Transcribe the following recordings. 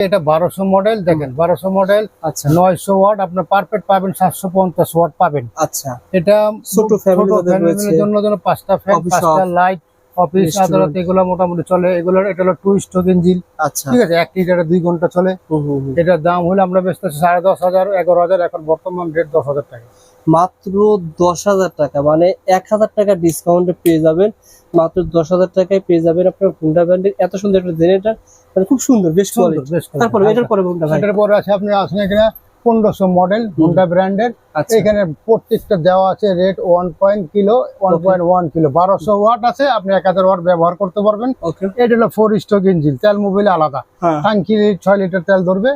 এটা বারোশো মডেল দেখেন বারোশো মডেল আচ্ছা। নয়শো ওয়াট আপনার পারফেক্ট পাবেন সাতশো পঞ্চাশ ওয়াট পাবেন। আচ্ছা। এটা ছোট জন্য জন্য পাঁচটা ফ্যান পাঁচটা লাইট অফিস। আদালত এগুলো মোটামুটি চলে। এগুলো এটা হলো টু স্ট্রোক ইঞ্জিন আচ্ছা। ঠিক আছে? এক লিটারে দুই ঘণ্টা চলে। এটার দাম হলে আমরা বেচতে সাড়ে দশ হাজার এগারো হাজার এখন বর্তমান রেট দশ হাজার টাকা। মাত্র দশ হাজার টাকা মানে এক হাজার টাকা ডিসকাউন্টে পেয়ে যাবেন। মাত্র দশ হাজার টাকায় পেয়ে যাবেন আপনার হুন্ডা ব্র্যান্ডের এত সুন্দর একটা জেনারেটর মানে খুব সুন্দর বেশ সুন্দর, কোয়ালিটি বেশ তারপরে এটার পরে ভাই এটার পরে আছে আপনি আসেন এখানে। পনেরোশো মডেল হুন্ডা ব্র্যান্ডের আচ্ছা। এখানে প্রত্যেকটা দেওয়া আছে rate one point kilo one point one kilo. বারোশো ওয়াট আছে আপনি এক হাজার ওয়াট ব্যবহার করতে পারবেন। এটা হলো ফোর স্ট্রোক ইঞ্জিন তেল মোবিল আলাদা। হ্যাঁ। ট্যাঙ্কি ছয় লিটার তেল ধরবে।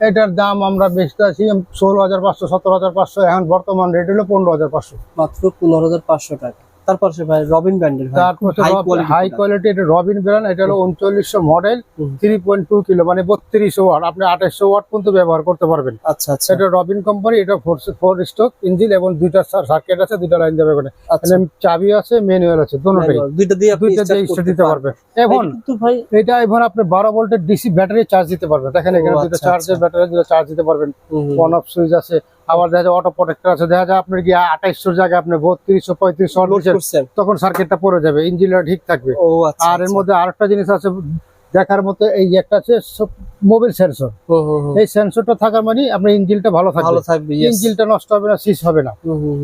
এটার দাম আমরা বেচতে আছি ষোলো হাজার পাঁচশো সতেরো হাজার পাঁচশো। এখন বর্তমান রেট হলো পনেরো হাজার পাঁচশো। মাত্র পনেরো হাজার পাঁচশো টাকা। তারপর সে ভাই রবিন ব্র্যান্ডের তারপর হাই কোয়ালিটি এটা রবিন ব্র্যান্ড এটা হলো উনচল্লিশশো model. Three point two kilo মানে বত্রিশশো ওয়াট আপনি আঠাশশো ওয়াট পর্যন্ত ব্যবহার করতে পারবেন। আচ্ছা আচ্ছা। এটা রবিন কোম্পানি এটা ফোর ইঞ্জিন এবং দুইটা সার্কিট আছে দুইটা লাইন এখানে আচ্ছা। চাবি আছে ম্যানুয়াল আছে দুটোটাই দুইটা দিয়ে দুইটা দিয়ে করতে দিতে পারবে এখন এটা কিন্তু ভাই এটা এখন আপনি বারো ভোল্টের ডিসি ব্যাটারি চার্জ দিতে পারবেন। দেখেন এখানে দুটো চার্জের। ব্যাটারি দুটো চার্জ দিতে পারবেন। অন অফ সুইচ আছে আবার দেখা যায় অটো প্রোটেক্টর আছে। দেখা যায় আপনার কি আঠাইশশোর জায়গায় আপনি বত্রিশশো পঁয়ত্রিশশো করছেন। তখন সার্কিটটা পড়ে যাবে ইঞ্জিনটা ঠিক থাকবে। ও আচ্ছা আর এর আচ্ছা। মধ্যে আরেকটা জিনিস আছে দেখার মতো এই একটা আছে মোবাইল সেন্সর। এই সেন্সরটা থাকার মানে আপনার ইঞ্জিনটা ভালো থাকবে। ভালো থাকবে। ইঞ্জিনটা নষ্ট হবে না সিস হবে না।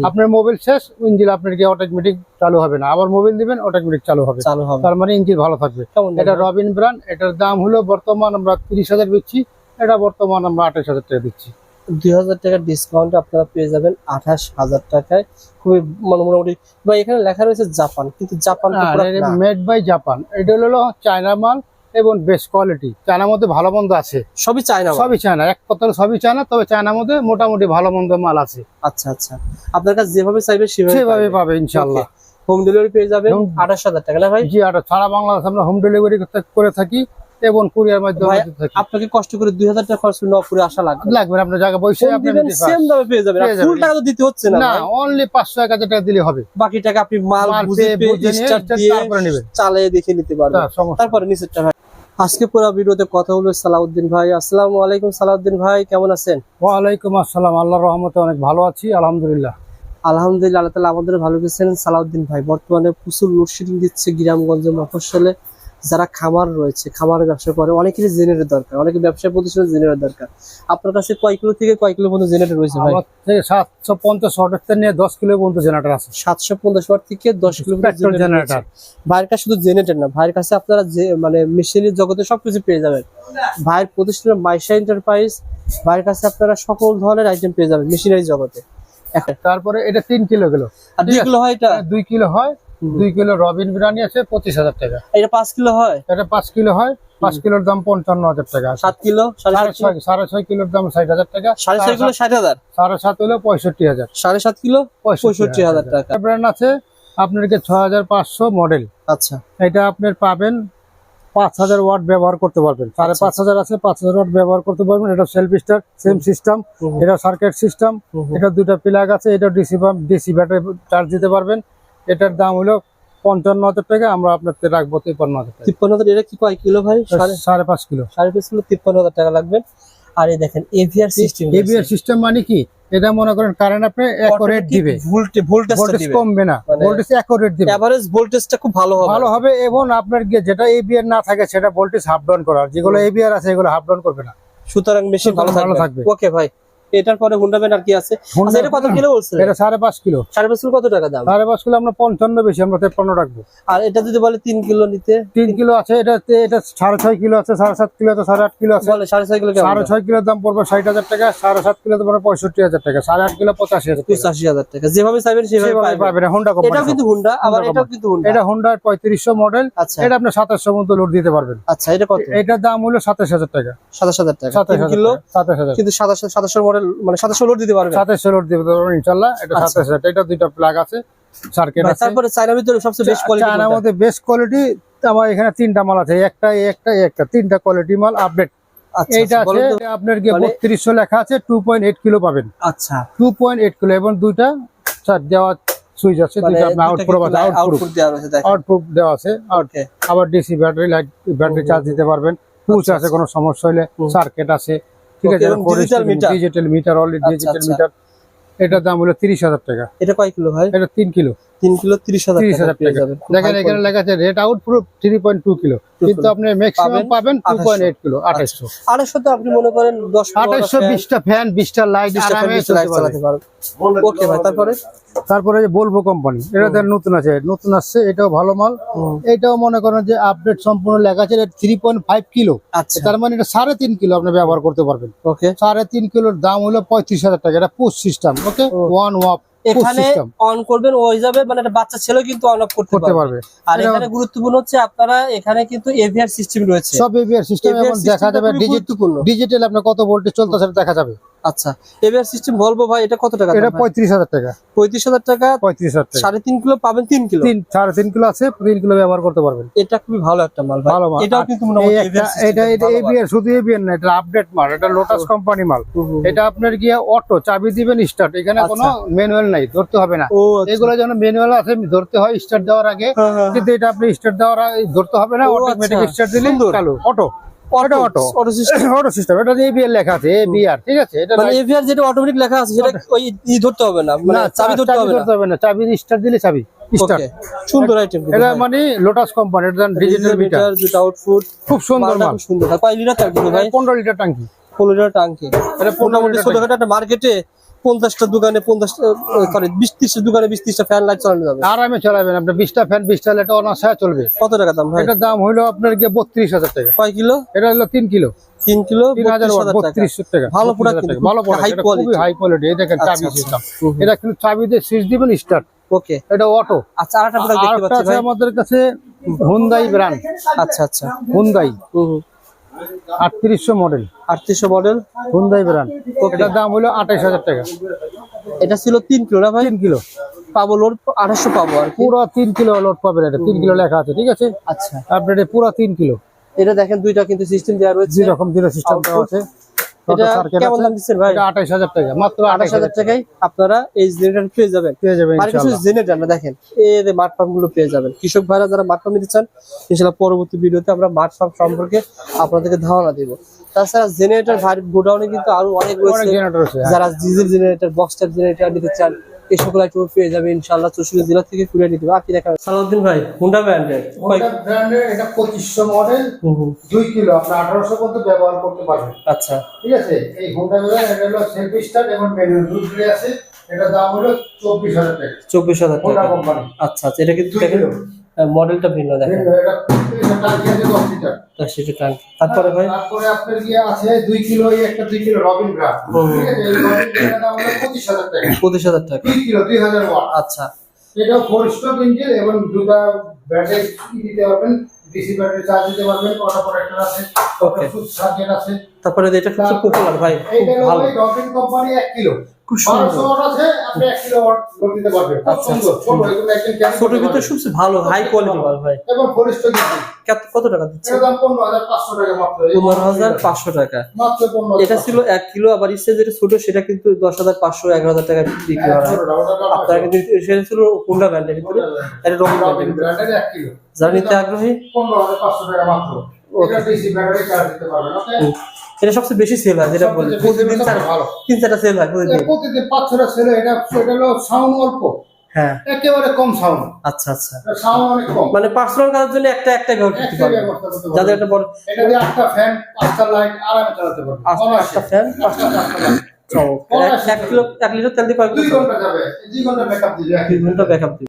আপনার মোবাইল শেষ ইঞ্জিন আপনার কি অটোমেটিক চালু হবে না। আবার মোবাইল দিবেন অটোমেটিক চালু হবে। চালু হবে। তার মানে ইঞ্জিন ভালো থাকবে। এটা রবিন ব্র্যান্ড এটার দাম হলো বর্তমান আমরা তিরিশ হাজার দিচ্ছি এটা বর্তমান আমরা আঠাশ হাজার টাকা দিচ্ছি। দুই হাজার টাকার ডিসকাউন্ট আপনারা পেয়ে যাবেন আঠাশ হাজার টাকায়। খুবই মানে মোটামুটি বা এখানে লেখা রয়েছে জাপান কিন্তু জাপান মেড বাই জাপান এটা হলো চায়না মাল এবং বেস্ট কোয়ালিটি চায়নার মধ্যে ভালো মন্দ আছে। সবই চায়না মাল। সবই চায়না এক কথা চায়না চায়না তবে চায়নার মধ্যে মোটামুটি ভালো মন্দ মাল আছে। আচ্ছা আচ্ছা। আপনার কাছে যেভাবে চাইবে সেভাবে পাবে ইনশাল্লাহ হোম ডেলিভারি পেয়ে যাবেন আঠাশ হাজার টাকা। না ভাই? জি আর সারা বাংলাদেশ আমরা হোম ডেলিভারি করে থাকি। এবং কুরিয়ার মাধ্যমে আপনাকে কষ্ট করে দুই হাজার টাকা খরচ নপুরে আসা লাগবে। লাগবে আপনার জায়গা বসে আপনি সেম দামে পেয়ে যাবেন। ফুল টাকা তো দিতে হচ্ছে না না অনলি পাঁচশো এক হাজার টাকা দিলে হবে। বাকি টাকা আপনি মাল বুঝে তারপরে নেবেন। চালিয়ে দেখে নিতে পারবেন। তারপরে নিচেরটা ভাই। আজকে পুরো ভিডিওতে কথা হলো সালাউদ্দিন ভাই। আসসালামু আলাইকুম সালাউদ্দিন ভাই কেমন আছেন? ওয়ালাইকুম আসসালাম। আল্লাহর রহমতে অনেক ভালো আছি আলহামদুলিল্লাহ। আলহামদুলিল্লাহ আল্লাহ তালা আমাদের ভালো গেছেন সালাউদ্দিন ভাই বর্তমানে প্রচুর লোডশেডিং দিচ্ছে গ্রামগঞ্জে মফস্বলে। যারা খামার রয়েছে খামারের ব্যবসা করে অনেকেরই জেনারেটর দরকার অনেকে ব্যবসা প্রতিষ্ঠানে জেনারেটর দরকার। আপনার কাছে কয় কিলো থেকে কয় কিলো পর্যন্ত জেনারেটর রয়েছে ভাই? থেকে সাতশো পঞ্চাশ অর্ডার নিয়ে দশ কিলো পর্যন্ত জেনারেটর আছে। সাতশো পঞ্চাশ ওয়াট থেকে দশ কিলো জেনারেটর ভাইয়ের কাছে শুধু জেনারেটর না ভাইয়ের কাছে আপনারা যে মানে মেশিনের জগতে সবকিছু পেয়ে যাবেন। ভাইয়ের প্রতিষ্ঠান মাইশা এন্টারপ্রাইজ ভাইয়ের কাছে আপনারা সকল ধরনের আইটেম পেয়ে যাবেন মেশিনারি জগতে। তারপরে এটা তিন কিলো গেল আর দুই কিলো হয় এটা? দুই কিলো হয়। দুই কিলো রবিন বিরিয়ানি আছে পঁচিশ হাজার টাকা। এটা পাঁচ কিলো হয়? এটা পাঁচ কিলো হয় পাঁচ কিলোর দাম পঞ্চান্ন হাজার টাকা সাত কিলো সাড়ে কিলো? ছয় কিলোর দাম ষাট হাজার টাকা। সাড়ে ছয় কিলো ষাট হাজার? সাড়ে সাত হলো পঁয়ষট্টি হাজার। সাড়ে সাত কিলো পঁয়ষট্টি হাজার টাকা। ব্র্যান্ড আছে আপনার কি ছয় হাজার পাঁচশো মডেল। আচ্ছা। এটা আপনার পাবেন পাঁচ হাজার ওয়াট ব্যবহার করতে পারবেন। সাড়ে আচ্ছা, পাঁচ হাজার আছে পাঁচ হাজার ওয়াট ব্যবহার করতে পারবেন। এটা সেলফ স্টার সেম সিস্টেম। এটা সার্কিট সিস্টেম। এটা দুটো প্লাগ আছে এটা DC pump DC battery charge দিতে পারবেন। এটার দাম হলো পঞ্চান্ন হাজার টাকা আমরা আপনার রাখব তিপ্পান্ন হাজার তিপ্পান্ন হাজার এটা কি কয় কিলো ভাই? সাড়ে পাঁচ কিলো। সাড়ে পাঁচ কিলো তিপ্পান্ন হাজার টাকা লাগবে। আর এই দেখেন এভিআর সিস্টেম এভিআর সিস্টেম মানে কি? এটা মনে করেন কারেন্ট আপনি অ্যাকোরেট দিবে। ভোল্টেজ কমবে না। ভোল্টেজ অ্যাকোরেট দিবে। এভারেজ ভোল্টেজটা খুব ভালো হবে। ভালো হবে এবং আপনার গিয়ে যেটা এবিআর না থাকে সেটা ভোল্টেজ হাফ ডাউন করার। যেগুলো এবিআর আছে এগুলো হাফ ডাউন করবে না। সুতরাং মেশিন ভালো থাকবে। ওকে ভাই। এটার পরে হুন্ডা ব্যান্ড আর কি আছে? আচ্ছা, এটা কত কিলো বলছে? এটা সাড়ে পাঁচ কিলো। সাড়ে পাঁচ কিলো কত টাকা দাম? সাড়ে পাঁচ কিলো আমরা পঞ্চান্ন বেশি আমরা তেপ্পান্ন রাখব। আর এটা যদি বলে তিন কিলো নিতে? তিন কিলো আছে এটা এটা সাড়ে ছয় কিলো আছে সাড়ে সাত কিলো আছে সাড়ে আট কিলো আছে। সাড়ে ছয় কিলো সাড়ে ছয় কিলোর দাম পড়বে ষাট হাজার টাকা সাড়ে সাত কিলো পড়বে পঁয়ষট্টি হাজার টাকা সাড়ে আট কিলো পঁচাশি হাজার পঁচাশি হাজার টাকা। যেভাবে চাইবেন সেভাবে পাবেন হোন্ডা এটাও কিন্তু হুন্ডা আবার এটাও কিন্তু হুন্ডা এটা হোন্ডা পঁয়ত্রিশশো মডেল আচ্ছা। এটা আপনি সাতাশশো মতো লোড দিতে পারবেন। আচ্ছা এটা কত? এটার দাম হলো সাতাশ হাজার টাকা। সাতাশ হাজার টাকা। সাতাশ কিলো? সাতাশ হাজার। কিন্তু সাতাশ সাতাশশো মডেল মানে সাতাশশো লোড দিতে পারবে? সাতাশশো লোড দিতে পারবেন ইনশাল্লাহ। এটা আচ্ছা। সাতাশ হাজার এটা দুইটা প্লাগ আছে সার্কিট আছে। তারপরে চাইনার ভিতরে সবচেয়ে বেস্ট কোয়ালিটি চায়নার মধ্যে বেস্ট কোয়ালিটি আমার এখানে তিনটা মাল আছে একটা একটা একটা তিনটা কোয়ালিটি মাল আপডেট আচ্ছা এইটা আচ্ছা, আছে আপনার গিয়ে মানে- বত্রিশশো লেখা আছে টু পয়েন্ট এইট কিলো পাবেন। আচ্ছা। টু পয়েন্ট এইট কিলো এবং দুইটা স্যার দেওয়া সুইচ আছে মানে দুইটা আউটপুট দেওয়া আছে আবার DC battery light battery charge দিতে পারবেন। পুচ আছে কোনো সমস্যা হলে। সার্কিট আছে। ঠিক আছে ডিজিটাল মিটার অলরেডি আচ্ছা, ডিজিটাল। মিটার এটার দাম হলো তিরিশ হাজার টাকা। এটা কয় কিলো ভাই? এটা তিন কিলো। তিন কিলো তিরিশ হাজার তিরিশ হাজার টাকা। দেখেন এখানে লেখা আছে রেট আউট পুরো থ্রি পয়েন্ট টু কিলো কিন্তু। আপনি ম্যাক্সিমাম পাবেন টু পয়েন্ট এইট কিলো আঠাইশশো আড়াইশো তো আপনি মনে করেন দশ আঠাইশশো বিশটা ফ্যান বিশটা লাইট আরামে চলতে পারবে। চালাতে পারবেন ওকে ভাই তারপরে? তারপরে যে বলব কোম্পানি এটা নতুন আছে নতুন আসছে এটাও ভালো মাল। এটাও মনে করেন যে আপডেট সম্পূর্ণ লেখা আছে থ্রি পয়েন্ট ফাইভ কিলো তার মানে এটা সাড়ে তিন কিলো আপনি ব্যবহার করতে পারবেন। ওকে সাড়ে তিন কিলোর দাম হলো পঁয়ত্রিশ হাজার টাকা এটা push system okay one push এখানে অন করবেন ওই যাবে মানে একটা বাচ্চা ছেলেও কিন্তু অন অফ করতে পারবে। আর এখানে গুরুত্বপূর্ণ হচ্ছে আপনারা এখানে কিন্তু এভিআর সিস্টেম রয়েছে। সব এভিআর সিস্টেম এবং দেখা যাবে ডিজিটাল ডিজিটাল আপনার কত ভোল্টেজ চলতেছে দেখা যাবে। আচ্ছা এভিআর সিস্টেম বলব ভাই এটা কত টাকা এটা পঁয়ত্রিশ হাজার টাকা। পঁয়ত্রিশ হাজার টাকা পঁয়ত্রিশ হাজার টাকা। সাড়ে তিন কিলো পাবেন তিন কিলো? তিন সাড়ে তিন কিলো আছে তিন কিলো ব্যবহার করতে পারবেন। এটা খুবই ভালো একটা মাল ভাই। ভালো মাল। এটাও কিন্তু এটা এটা এবিআর শুধু এবিআর না এটা আপডেট মাল। এটা লোটাস কোম্পানি মাল। এটা আপনার গিয়ে অটো চাবি দিবেন স্টার্ট এখানে আচ্ছা। কোনো ম্যানুয়াল নাই ধরতে হবে না। আচ্ছা। এগুলো যেন ম্যানুয়াল আছে ধরতে হয় স্টার্ট দেওয়ার আগে। হ্যাঁ, হ্যাঁ, কিন্তু এটা আপনি স্টার্ট দেওয়ার ধরতে হবে না অটোমেটিক আচ্ছা, স্টার্ট দিলে চালু। অটো এটা auto auto system auto system এটা এবিআর লেখা আছে এবিআর ঠিক আছে? এটা মানে যেটা অটোমেটিক লেখা আছে সেটা ওই ই ধরতে হবে না মানে চাবি ধরতে হবে না? ধরতে হবে না চাবি স্টার্ট দিলে চাবি স্টার্ট সুন্দর আইটেম এটা মানে লোটাস কোম্পানি এটা ডিজিটাল মিটার মিটার যেটা আউটপুট খুব সুন্দর মাল। সুন্দর। কয় লিটার ভাই? লিটার লিটার টাঙ্কি এটা মোটামুটি ছোটখাটো একটা মার্কেটে পঞ্চাশটা দোকানে পঞ্চাশটা সরি বিশ ত্রিশটা দোকানে বিশ ত্রিশটা ফ্যান লাইট চালানো যাবে। আরামে চালাবেন আপনার বিশটা ফ্যান বিশটা লাইট অনাসায় চলবে। কত টাকা দাম ভাই এটার দাম হইল আপনার গিয়ে বত্রিশ হাজার টাকা। কয় কিলো? এটা হলো তিন কিলো। তিন কিলো তিন হাজার বত্রিশ হাজার টাকা। ভালো 32 হাজার টাকা। ভালো খুব প্রোডাক্ট। খুবই হাই কোয়ালিটি এই দেখেন চাবি। সিস্টেম হুম, হুম। এটা কিন্তু চাবি দিয়ে সুইচ দিবেন স্টার্ট ওকে এটা অটো আচ্ছা আরেকটা প্রোডাক্ট দেখতে পাচ্ছি আমাদের কাছে হুন্দাই ব্র্যান্ড আচ্ছা আচ্ছা। হুন্দাই। আটত্রিশশো মডেল। আটত্রিশশো মডেল। হুন্দাই ব্র্যান্ড এটার দাম হলো আঠাইশ হাজার টাকা। এটা ছিল তিন কিলো না ভাই? তিন কিলো। পাবো লোড আঠাশশো পাবো আর পুরো তিন কিলো লোড পাবেন এটা তিন কিলো লেখা আছে ঠিক আছে? আচ্ছা। আপনার পুরো তিন কিলো। এটা দেখেন দুইটা কিন্তু সিস্টেম দেওয়া রয়েছে। দুই রকম দুটো সিস্টেম দেওয়া আছে। এটা কেমন দাম দিচ্ছেন ভাই? এটা আঠাইশ হাজার টাকা মাত্র আঠাশ আঠাইশ হাজার টাকায় আপনারা এই জেনারেটর পেয়ে যাবেন। পেয়ে যাবেন আর কিছু জেনারেটর না দেখেন এই যে মাঠ পাম্পগুলো পেয়ে যাবেন। কৃষক ভাইরা যারা মাঠ পাম্প নিতে চান ইনশাল্লাহ পরবর্তী ভিডিওতে আমরা মাঠ পাম্প সম্পর্কে আপনাদেরকে ধারণা দিব। তাছাড়া জেনারেটর গোডাউনে কিন্তু আরও অনেক রয়েছে। যারা diesel generator box type generator নিতে চান এই সকল আইটেম পেয়ে যাবে ইনশাল্লাহ চৌষট্টি জেলা থেকে কুড়িয়ে নিতে আর কি দেখা সালাউদ্দিন ভাই হুন্ডা ব্র্যান্ডের ব্র্যান্ডের এটা পঁচিশশো মডেল দুই কিলো আপনি আঠারোশো পর্যন্ত ব্যবহার করতে পারবেন। আচ্ছা। ঠিক আছে? এই হুন্ডা ব্র্যান্ড এটা হলো সেলফ স্টার্ট এবং ম্যানুয়াল দুটো আছে। এটা দাম হলো চব্বিশ হাজার টাকা। চব্বিশ হাজার টাকা। আচ্ছা আচ্ছা এটা কিন্তু দুই। মডেলটা ভিন্ন দেখেন। দশ লিটার। তারপরে ভাই? তারপরে আপনার গিয়ে আছে দুই কিলো একটা দুই কিলো রবিন পঁচিশ হাজার টাকা। পঁচিশ হাজার টাকা। দুই কিলো দুই হাজার আচ্ছা। এটা ফোর স্ট্রোক ইঞ্জিন এবং দুটা ব্যাটারি দিতে পারবেন ডিসি ব্যাটারি চার্জ দিতে পারবেন আছে সার্কেট আছে। তারপরে এটা খুব পপুলার ভাই খুব ভালো। রবিন কোম্পানি এক কিলো। খুব সুন্দর। আছে আপনি এক কিলো ওয়াট লোড দিতে পারবেন। আচ্ছা, সুন্দর। ছোট এগুলো একদম ছোট ভিতরে সবচেয়ে ভালো হাই কোয়ালিটি মাল ভাই। এবং কত- কত টাকা দিচ্ছে? এর দাম পনেরো হাজার পাঁচশো টাকা মাত্র। এই পনেরো হাজার পাঁচশো টাকা। মাত্র এটা ছিল এক কিলো আবার ইসে যেটা ছোট সেটা কিন্তু দশ হাজার পাঁচশো এগারো হাজার টাকা বিক্রি হ্যাঁ, করা হয়। আপনারা কিন্তু সেটা ছিল হুন্ডা ব্র্যান্ডের ভিতরে এটা রঙিন ব্র্যান্ডের রবিন ভিতরে ব্র্যান্ডের এক কিলো। যারা আগ্রহী পনেরো হাজার পাঁচশো টাকা মাত্র। এটা সবচেয়ে বেশি সেল হয় যেটা বলি। প্রতিদিন। তিন চারটা সেল হয় প্রতিদিন। প্রতিদিন পাঁচ ছটা ছেলে এটা এটা হলো সাউন্ড অল্প। হ্যাঁ। একেবারে কম সাউন্ড আচ্ছা আচ্ছা। সাউন্ড অনেক কম। মানে পার্সোনাল কাজের জন্য একটা একটা ব্যবহার করতে পারবে যাদের একটা বড় এটা দিয়ে আটটা ফ্যান পাঁচটা লাইট আরামে চালাতে পারবেন। ফ্যান পাঁচটা চমৎকার। এক- কিলো এক লিটার তেল দিয়ে পারবে ঘণ্টা যাবে। দুই ঘণ্টা মেকআপ দিবে। দুই ঘণ্টা ব্যাকআপ দিবে।